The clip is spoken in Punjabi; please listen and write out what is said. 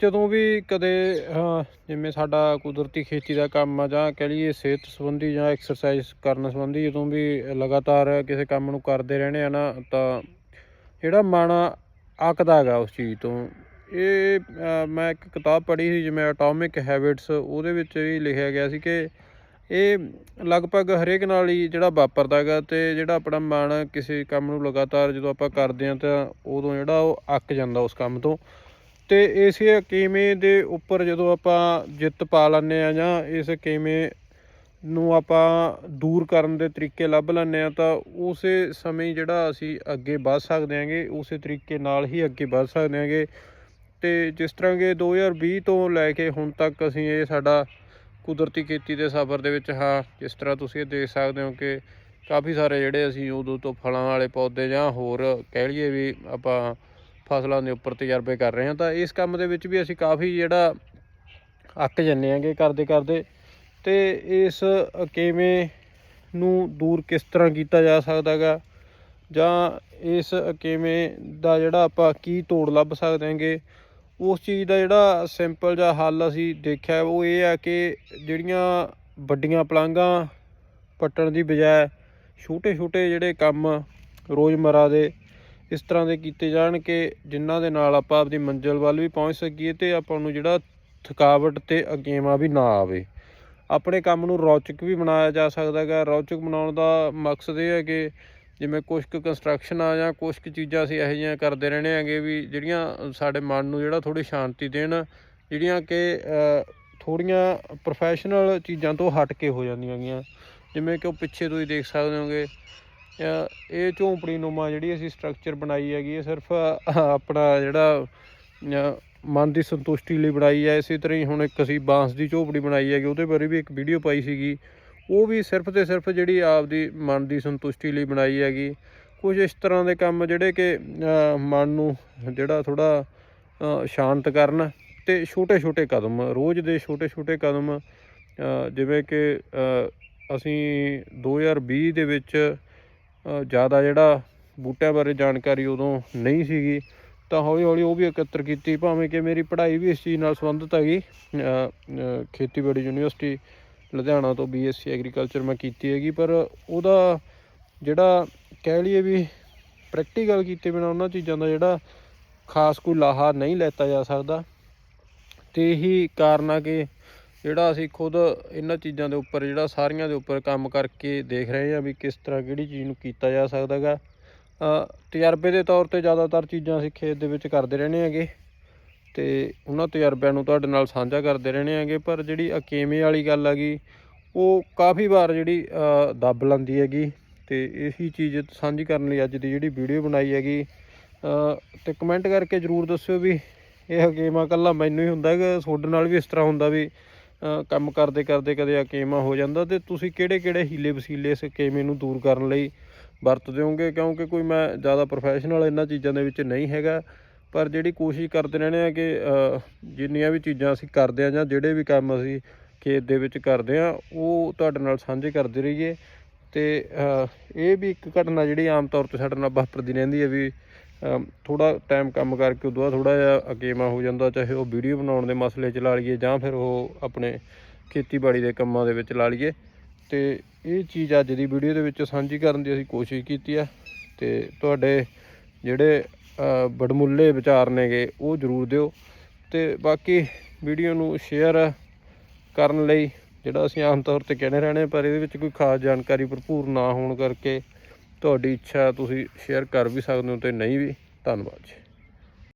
ਜਦੋਂ ਵੀ ਕਦੇ ਜਿਵੇਂ ਸਾਡਾ ਕੁਦਰਤੀ ਖੇਤੀ ਦਾ ਕੰਮ ਆ ਜਾਂ ਕਹਿ ਲਈਏ ਸਿਹਤ ਸੰਬੰਧੀ ਜਾਂ ਐਕਸਰਸਾਈਜ਼ ਕਰਨ ਸੰਬੰਧੀ ਜਦੋਂ ਵੀ ਲਗਾਤਾਰ ਕਿਸੇ ਕੰਮ ਨੂੰ ਕਰਦੇ ਰਹਿੰਦੇ ਆ ਨਾ, ਤਾਂ ਜਿਹੜਾ ਮਨ ਅੱਕਦਾ ਹੈਗਾ ਉਸ ਚੀਜ਼ ਤੋਂ। ਇਹ ਮੈਂ ਇੱਕ ਕਿਤਾਬ ਪੜ੍ਹੀ ਸੀ ਜਿਵੇਂ ਐਟੋਮਿਕ ਹੈਬਿਟਸ ਉਹਦੇ ਵਿੱਚ ਵੀ ਲਿਖਿਆ ਗਿਆ ਸੀ ਕਿ ਇਹ ਲਗਭਗ ਹਰੇਕ ਨਾਲ ਹੀ ਜਿਹੜਾ ਵਾਪਰਦਾ ਹੈਗਾ ਤੇ ਜਿਹੜਾ ਆਪਣਾ ਮਨ ਕਿਸੇ ਕੰਮ ਨੂੰ ਲਗਾਤਾਰ ਜਦੋਂ ਆਪਾਂ ਕਰਦੇ ਹਾਂ ਤਾਂ ਉਦੋਂ ਜਿਹੜਾ ਉਹ ਅੱਕ ਜਾਂਦਾ ਉਸ ਕੰਮ ਤੋਂ। ਤੇ ਇਸ ਕਿਵੇਂ ਦੇ ਉੱਪਰ ਜਦੋਂ ਆਪਾਂ ਜਿੱਤ ਪਾ ਲੈਂਦੇ ਆ ਜਾਂ ਇਸ ਕਿਵੇਂ ਨੂੰ ਆਪਾਂ ਦੂਰ ਕਰਨ ਦੇ ਤਰੀਕੇ ਲੱਭ ਲੈਂਦੇ ਆ, ਤਾਂ ਉਸੇ ਸਮੇਂ ਜਿਹੜਾ ਅਸੀਂ ਅੱਗੇ ਵੱਧ ਸਕਦੇ ਹਾਂਗੇ ਉਸੇ ਤਰੀਕੇ ਨਾਲ ਹੀ ਅੱਗੇ ਵੱਧ ਸਕਦੇ ਹਾਂਗੇ ਤੇ ਜਿਸ ਤਰ੍ਹਾਂ ਕਿ 2020 ਤੋਂ ਲੈ ਕੇ ਹੁਣ ਤੱਕ ਅਸੀਂ ਇਹ ਸਾਡਾ ਕੁਦਰਤੀ ਖੇਤੀ ਦੇ ਸਫ਼ਰ ਦੇ ਵਿੱਚ, ਹਾਂ, ਜਿਸ ਤਰ੍ਹਾਂ ਤੁਸੀਂ ਇਹ ਦੇਖ ਸਕਦੇ ਹੋ ਕਿ ਕਾਫੀ ਸਾਰੇ ਜਿਹੜੇ ਅਸੀਂ ਉਦੋਂ ਤੋਂ ਫਲਾਂ ਵਾਲੇ ਪੌਦੇ ਜਾਂ ਹੋਰ ਕਹਿ ਲਈਏ ਵੀ ਆਪਾਂ ਫਸਲਾਂ ਦੇ ਉੱਪਰ ਤਜਰਬੇ ਕਰ ਰਹੇ ਹਾਂ, ਤਾਂ ਇਸ ਕੰਮ ਦੇ ਵਿੱਚ ਵੀ ਅਸੀਂ ਕਾਫੀ ਜਿਹੜਾ ਅੱਕ ਜੰਨੇ ਆਂਗੇ ਕਰਦੇ ਕਰਦੇ। ਤੇ ਇਸ ਅਕੇਵੇਂ ਨੂੰ ਦੂਰ ਕਿਸ ਤਰ੍ਹਾਂ ਕੀਤਾ ਜਾ ਸਕਦਾ ਗਾ ਜਾਂ ਇਸ ਅਕੇਵੇਂ ਦਾ ਜਿਹੜਾ ਆਪਾਂ ਕੀ ਤੋੜ ਲੱਭ ਸਕਦੇ ਹਾਂਗੇ? ਉਸ ਚੀਜ਼ ਦਾ ਜਿਹੜਾ ਸਿੰਪਲ ਜਿਹਾ ਹੱਲ ਅਸੀਂ ਦੇਖਿਆ, ਉਹ ਇਹ ਆ ਕਿ ਜਿਹੜੀਆਂ ਵੱਡੀਆਂ ਪਲਾਂਘਾਂ ਪੱਟਣ ਦੀ ਬਜਾਏ ਛੋਟੇ ਛੋਟੇ ਜਿਹੜੇ ਕੰਮ ਰੋਜ਼ਮਰਾ ਦੇ ਇਸ ਤਰ੍ਹਾਂ ਦੇ ਕੀਤੇ ਜਾਣ ਕਿ ਜਿਨ੍ਹਾਂ ਦੇ ਨਾਲ ਆਪਾਂ ਆਪਦੀ ਮੰਜ਼ਿਲ ਵੱਲ ਵੀ ਪਹੁੰਚ ਸਕੀਏ ਤੇ ਆਪਾਂ ਨੂੰ ਜਿਹੜਾ ਥਕਾਵਟ ਤੇ ਅਕੇਵਾਂ ਵੀ ਨਾ ਆਵੇ। ਆਪਣੇ ਕੰਮ ਨੂੰ ਰੌਚਕ ਵੀ ਬਣਾਇਆ ਜਾ ਸਕਦਾ ਹੈਗਾ। ਰੌਚਕ ਬਣਾਉਣ ਦਾ ਮਕਸਦ ਇਹ ਹੈ ਕਿ ਜਿਵੇਂ ਕੁਝ ਕੁ ਕੰਸਟਰਕਸ਼ਨ ਆ ਜਾਂ ਕੁਝ ਕੁ ਚੀਜ਼ਾਂ ਅਸੀਂ ਇਹੋ ਜਿਹੀਆਂ ਕਰਦੇ ਰਹਿੰਦੇ ਹੈਗੇ ਵੀ ਜਿਹੜੀਆਂ ਸਾਡੇ ਮਨ ਨੂੰ ਜਿਹੜਾ ਥੋੜੀ ਸ਼ਾਂਤੀ ਦੇਣ, ਜਿਹੜੀਆਂ ਕਿ ਥੋੜੀਆਂ ਪ੍ਰੋਫੈਸ਼ਨਲ ਚੀਜ਼ਾਂ ਤੋਂ ਹਟ ਕੇ ਹੋ ਜਾਂਦੀਆਂ ਗੀਆਂ ਜਿਵੇਂ ਕਿ ਉਹ ਪਿੱਛੇ ਤੁਸੀਂ ਦੇਖ ਸਕਦੇ ਹੋਗੇ ਇਹ ਝੌਂਪੜੀ ਨੁਮਾ ਜਿਹੜੀ ਅਸੀਂ ਸਟਰਕਚਰ ਬਣਾਈ ਹੈਗੀ ਇਹ ਸਿਰਫ ਆਪਣਾ ਜਿਹੜਾ ਮਨ ਦੀ ਸੰਤੁਸ਼ਟੀ ਲਈ ਬਣਾਈ ਹੈ। ਇਸੇ ਤਰ੍ਹਾਂ ਹੀ ਹੁਣ ਇੱਕ ਅਸੀਂ ਬਾਂਸ ਦੀ ਝੋਪੜੀ ਬਣਾਈ ਹੈਗੀ ਉਹਦੇ ਬਾਰੇ ਵੀ ਇੱਕ ਵੀਡੀਓ ਪਾਈ ਸੀਗੀ। ਉਹ ਵੀ ਸਿਰਫ ਤੇ ਸਿਰਫ ਜਿਹੜੀ ਆਪਦੀ ਮਨ ਦੀ ਸੰਤੁਸ਼ਟੀ ਲਈ ਬਣਾਈ ਹੈਗੀ। ਕੁਝ ਇਸ ਤਰ੍ਹਾਂ ਦੇ ਕੰਮ ਜਿਹੜੇ ਕਿ ਮਨ ਨੂੰ ਜਿਹੜਾ ਥੋੜਾ ਸ਼ਾਂਤ ਕਰਨ ਤੇ ਛੋਟੇ ਛੋਟੇ ਕਦਮ ਰੋਜ਼ ਦੇ ਛੋਟੇ ਛੋਟੇ ਕਦਮ ਜਿਵੇਂ ਕਿ ਅ, ਅਸੀਂ 2020 ਦੇ ਵਿੱਚ ਜ਼ਿਆਦਾ ਜਿਹੜਾ ਬੂਟਿਆਂ ਬਾਰੇ ਜਾਣਕਾਰੀ ਉਦੋਂ ਨਹੀਂ ਸੀਗੀ, ਤਾਂ ਹੌਲੀ ਹੌਲੀ ਉਹ ਵੀ ਇਕੱਤਰ ਕੀਤੀ, ਭਾਵੇਂ ਕਿ ਮੇਰੀ ਪੜ੍ਹਾਈ ਵੀ ਇਸ ਚੀਜ਼ ਨਾਲ ਸੰਬੰਧਿਤ ਹੈਗੀ। ਖੇਤੀਬਾੜੀ ਯੂਨੀਵਰਸਿਟੀ ਲੁਧਿਆਣਾ ਤੋਂ ਬੀਐਸਸੀ ਐਗਰੀਕਲਚਰ ਮੈਂ ਕੀਤੀ ਹੈਗੀ, ਪਰ ਉਹਦਾ ਜਿਹੜਾ ਕਹਿ ਲਈਏ ਵੀ ਪ੍ਰੈਕਟੀਕਲ ਕੀਤੇ ਬਿਨਾ ਉਹਨਾਂ ਚੀਜ਼ਾਂ ਦਾ ਜਿਹੜਾ ਖਾਸ ਕੋਈ ਲਾਹਾ ਨਹੀਂ ਲੈਤਾ ਜਾ ਸਕਦਾ। ਤੇ ਇਹੀ ਕਾਰਨ ਆ ਕਿ ਜਿਹੜਾ ਅਸੀਂ ਖੁਦ ਇਹਨਾਂ ਚੀਜ਼ਾਂ ਦੇ ਉੱਪਰ ਜਿਹੜਾ ਸਾਰੀਆਂ ਦੇ ਉੱਪਰ ਕੰਮ ਕਰਕੇ ਦੇਖ ਰਹੇ ਹਾਂ ਵੀ ਕਿਸ ਤਰ੍ਹਾਂ ਕਿਹੜੀ ਚੀਜ਼ ਨੂੰ ਕੀਤਾ ਜਾ ਸਕਦਾ ਗਾ। ਤਜਰਬੇ ਦੇ ਤੌਰ ਤੇ ਜ਼ਿਆਦਾਤਰ ਚੀਜ਼ਾਂ ਅਸੀਂ ਖੇਤ ਦੇ ਵਿੱਚ ਕਰਦੇ ਰਹਿੰਦੇ ਹੈਗੇ। ਤੇ ਉਹਨਾਂ ਤਜਰਬਿਆਂ ਨੂੰ ਤੁਹਾਡੇ ਨਾਲ ਸਾਂਝਾ ਕਰਦੇ ਰਹਿੰਦੇ ਹੈਗੇ ਪਰ ਜਿਹੜੀ ਅਕੇਵੇਂ ਵਾਲੀ ਗੱਲ ਹੈਗੀ ਉਹ ਕਾਫੀ ਵਾਰ ਜਿਹੜੀ ਦੱਬ ਲੈਂਦੀ ਹੈਗੀ। ਤੇ ਇਹੀ ਚੀਜ਼ ਸਾਂਝੀ ਕਰਨ ਲਈ ਅੱਜ ਦੀ ਜਿਹੜੀ ਵੀਡੀਓ ਬਣਾਈ ਹੈਗੀ ਅ, ਤੇ ਕਮੈਂਟ ਕਰਕੇ ਜਰੂਰ ਦੱਸਿਓ ਵੀ ਇਹ ਅਕੇਮਾ ਕੱਲਾ ਮੈਨੂੰ ਹੀ ਹੁੰਦਾ ਹੈਗਾ ਤੁਹਾਡੇ ਨਾਲ ਵੀ ਇਸ ਤਰ੍ਹਾਂ ਹੁੰਦਾ ਵੀ ਕੰਮ ਕਰਦੇ ਕਰਦੇ ਕਦੇ ਅਕੇਮਾ ਹੋ ਜਾਂਦਾ ਤੇ ਤੁਸੀਂ ਕਿਹੜੇ ਕਿਹੜੇ ਹੀਲੇ ਵਸੀਲੇ ਇਸ ਅਕੇਮੇ ਨੂੰ ਦੂਰ ਕਰਨ ਲਈ ਵਰਤਦੇ ਹੋਗੇ ਕਿਉਂਕਿ ਕੋਈ ਮੈਂ ਜ਼ਿਆਦਾ ਪ੍ਰੋਫੈਸ਼ਨਲ ਇਹਨਾਂ ਚੀਜ਼ਾਂ ਦੇ ਵਿੱਚ ਨਹੀਂ ਹੈਗਾ, ਪਰ ਜਿਹੜੀ ਕੋਸ਼ਿਸ਼ ਕਰਦੇ ਰਹਿੰਦੇ ਆ ਕਿ ਜਿੰਨੀਆਂ ਵੀ ਚੀਜ਼ਾਂ ਅਸੀਂ ਕਰਦੇ ਆ ਜਾਂ ਜਿਹੜੇ ਵੀ ਕੰਮ ਅਸੀਂ ਖੇਤ ਦੇ ਵਿੱਚ ਕਰਦੇ ਆ, ਉਹ ਤੁਹਾਡੇ ਨਾਲ ਸਾਂਝੇ ਕਰਦੇ ਰਹੀਏ। ਤੇ ਇਹ ਵੀ ਇੱਕ ਘਟਨਾ ਜਿਹੜੀ ਆਮ ਤੌਰ ਤੇ ਸਾਡੇ ਨਾਲ ਵਾਪਰਦੀ ਰਹਿੰਦੀ ਹੈ ਵੀ ਥੋੜਾ ਟਾਈਮ ਕੰਮ ਕਰਕੇ ਉਦੋਂ ਬਾਅਦ ਥੋੜਾ ਜਿਹਾ ਅਕੇਮਾ ਹੋ ਜਾਂਦਾ, ਚਾਹੇ ਉਹ ਵੀਡੀਓ ਬਣਾਉਣ ਦੇ ਮਸਲੇ 'ਚ ਲਾ ਲਈਏ ਜਾਂ ਫਿਰ ਉਹ ਆਪਣੇ ਖੇਤੀਬਾੜੀ ਦੇ ਕੰਮਾਂ ਦੇ ਵਿੱਚ ਲਾ ਲਈਏ। ਤੇ ਇਹ ਚੀਜ਼ ਅੱਜ ਦੀ ਵੀਡੀਓ ਦੇ ਵਿੱਚ ਸਾਂਝੀ ਕਰਨ ਦੀ ਅਸੀਂ ਕੋਸ਼ਿਸ਼ ਕੀਤੀ ਆ। ਤੇ ਤੁਹਾਡੇ ਜਿਹੜੇ ਬੜਮੁੱਲੇ ਵਿਚਾਰ ਨੇਗੇ ਉਹ ਜ਼ਰੂਰ ਦਿਓ। ਤੇ ਬਾਕੀ ਵੀਡੀਓ ਨੂੰ ਸ਼ੇਅਰ ਕਰਨ ਲਈ ਜਿਹੜਾ ਅਸੀਂ ਆਮ ਤੌਰ ਤੇ ਕਹਿੰਦੇ ਰਹਿੰਦੇ ਪਰ ਇਹਦੇ ਵਿੱਚ ਕੋਈ ਖਾਸ ਜਾਣਕਾਰੀ ਭਰਪੂਰ ਨਾ ਹੋਣ ਕਰਕੇ ਤੁਹਾਡੀ ਇੱਛਾ ਤੁਸੀਂ ਸ਼ੇਅਰ ਕਰ ਵੀ ਸਕਦੇ ਹੋ ਤੇ ਨਹੀਂ ਵੀ ਧੰਨਵਾਦ ਜੀ।